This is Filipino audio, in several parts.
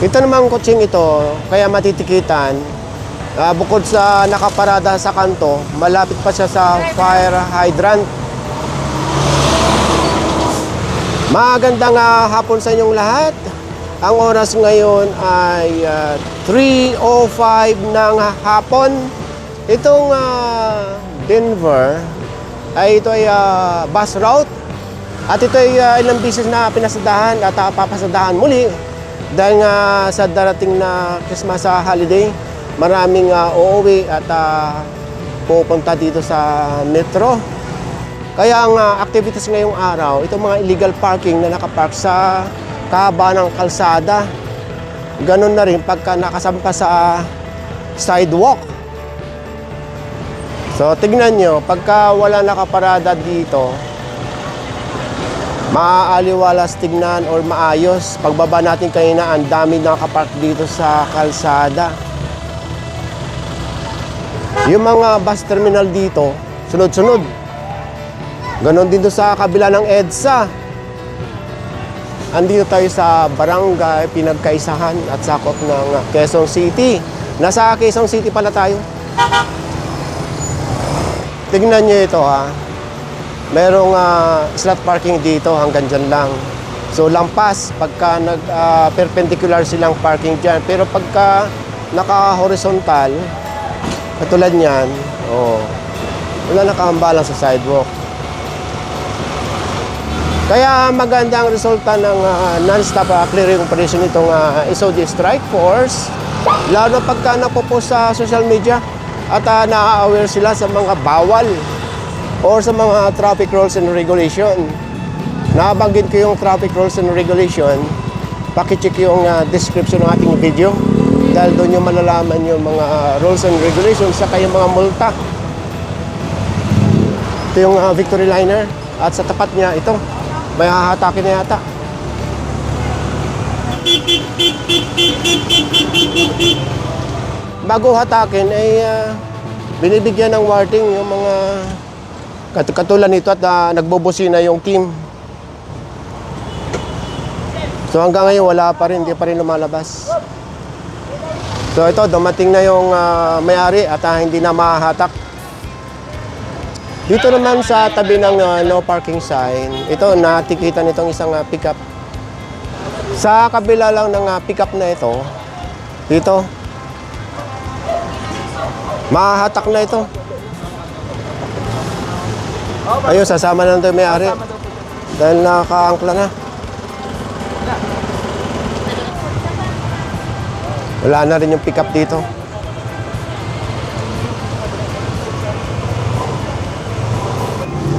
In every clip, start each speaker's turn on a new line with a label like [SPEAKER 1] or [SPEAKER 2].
[SPEAKER 1] Ito namang kutsing ito, kaya matitikitan, ah, bukod sa nakaparada sa kanto, malapit pa siya sa fire hydrant. Magandang ah, hapon sa inyong lahat. Ang oras ngayon ay ah, 3.05 ng hapon. Itong ah, Denver ay ito ay ah, bus route at ito ay ah, ilang bisis na pinasadahan at ah, papasadahan muli dahil nga sa darating na Christmas holiday, maraming ah, uuwi at ah, pupunta dito sa metro. Kaya ang ah, activities ngayong araw, itong mga illegal parking na nakapark sa kahaba ng kalsada. Ganon na rin pagka nakasampa sa sidewalk. So tignan nyo, pagka wala nakaparada dito, maaaliwalas tignan or maayos. Pagbaba natin kanina, ang dami nakapark dito sa kalsada. Yung mga bus terminal dito, sunod-sunod. Ganon din doon sa kabila ng EDSA. Andito tayo sa barangay pinagkaisahan at sakop ng Quezon City. Nasa Quezon City pala tayo. Tignan nyo ito ha. Merong ah, slot parking dito hanggang dyan lang. So lampas pagka nag ah, perpendicular silang parking dyan. Pero pagka naka-horizontal, katulad niyan, oh, wala nakahambalang sa sidewalk. Kaya maganda ang resulta ng ah, non-stop ah, clearing operation itong ah, SOD strike force. Lalo pagka napopost sa social media at uh, na-aware sila sa mga bawal or sa mga traffic rules and regulation. Nabanggit ko yung traffic rules and regulation, pakicheck yung ah, description ng ating video dahil doon yung malalaman yung mga ah, rules and regulations sa kayong mga multa. Ito yung ah, Victory Liner at sa tapat niya ito, may hahatakin na yata. Bago hatakin ay ah, binibigyan ng warning yung mga kat- katulad nito at ah, nagbubusina yung team. So hanggang ngayon wala pa rin, hindi pa rin lumalabas. So ito, dumating na yung ah, may-ari at ah, hindi na mahahatak. Dito naman sa tabi ng ah, no parking sign, ito natikitan itong isang ah, pickup. Sa kabila lang ng ah, pickup na ito, dito, mahahatak na ito. Ayun, sasama na ito yung may-ari. Dahil nakaangkla na. Wala na rin yung pickup dito.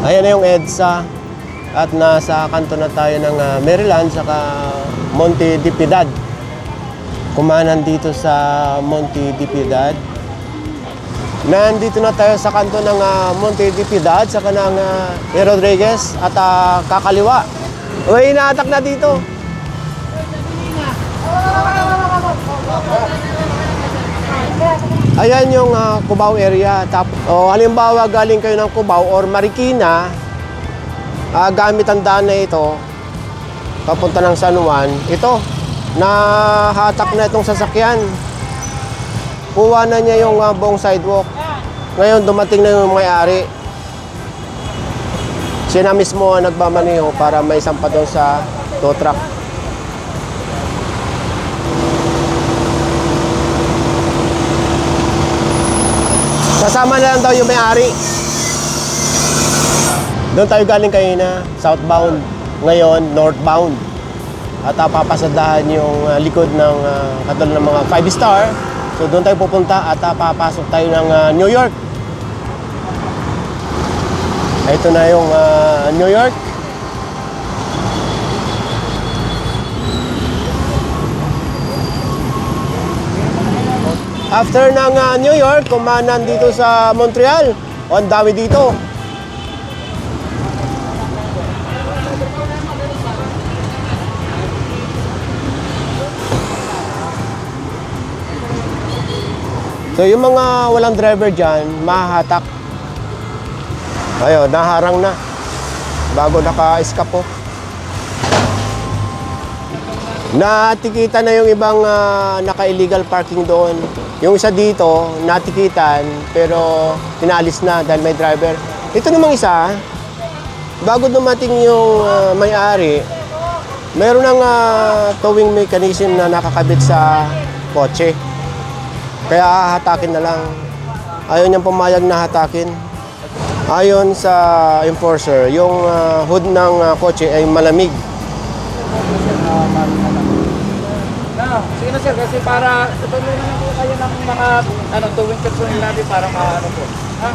[SPEAKER 1] Ayan na yung EDSA at nasa kanto na tayo ng ah, Maryland saka Monte de Piedad. Kumanan dito sa Monte de Piedad. Nandito na tayo sa kanto ng ah, Monte de Piedad saka ng uh, Rodriguez at ah, kakaliwa. Uy, inaatak na dito. Ayan yung ah, Cubao area. Tap, o halimbawa galing kayo ng Cubao or Marikina, ah, gamit ang daan na ito, papunta ng San Juan, ito, nahatak na itong sasakyan. Kuha na niya yung ah, buong sidewalk. Ngayon dumating na yung may-ari. Siya na mismo ang nagmamaneho para may sampa doon sa tow truck. Kasama na lang daw yung may-ari. Doon tayo galing kanina, southbound. Ngayon, northbound. At uh, papasadahan yung ah, likod ng uh, katulad ng mga 5 star. So doon tayo pupunta at ah, papasok tayo ng ah, New York. Ito na yung ah, New York. After ng ah, New York, kumanan dito sa Montreal. O, ang dami dito. So yung mga walang driver dyan, mahahatak. Ayun, naharang na. Bago naka-escape po. Natikita na yung ibang ah, naka-illegal parking doon. Yung isa dito, natikitan, pero pinaalis na dahil may driver. Ito namang isa, bago dumating yung ah, may-ari, meron ng ah, towing mechanism na nakakabit sa kotse. Kaya hahatakin na lang. Ayaw niyang pumayag na hatakin. Ayon sa enforcer, yung ah, hood ng ah, kotse ay malamig.
[SPEAKER 2] Na, sige na sir, kasi para tutulungan na po kayo ng mga ano, tuwing personnel natin para maano po. Ha?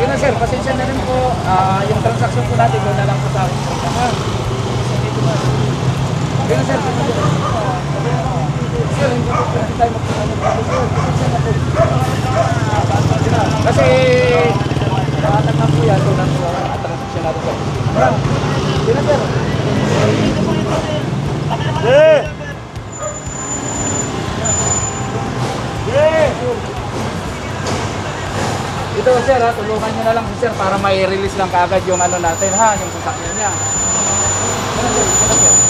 [SPEAKER 2] Sige na sir, pasensya na rin po. Ah, yung transaction po natin, doon na lang po sa akin. Ha? Sige na. Sir, hindi po pwede tayo magpapano dito, sir. Pasensya na po. Kasi, lahat na po yan, doon ang transaction natin sir. Ha? Sige na sir. Ito sir ha, tulungan nyo na lang si sir para may release lang kaagad yung ano natin ha, yung sasakyan niya. Ano, sir? Sir? Sir.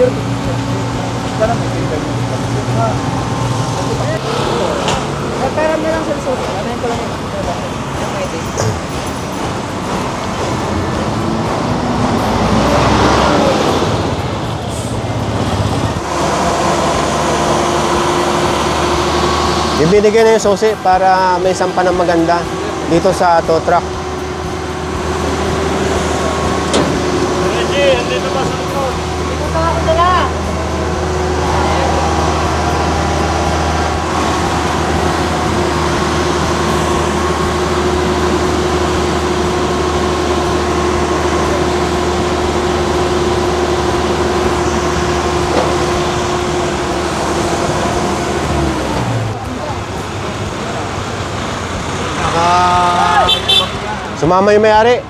[SPEAKER 2] May? Pero na lang sir, sir. Ano yung pala yung yung pwede?
[SPEAKER 1] Ibinigay na yung susi para may sampa ng maganda dito sa tow truck. Sumama yung may-ari.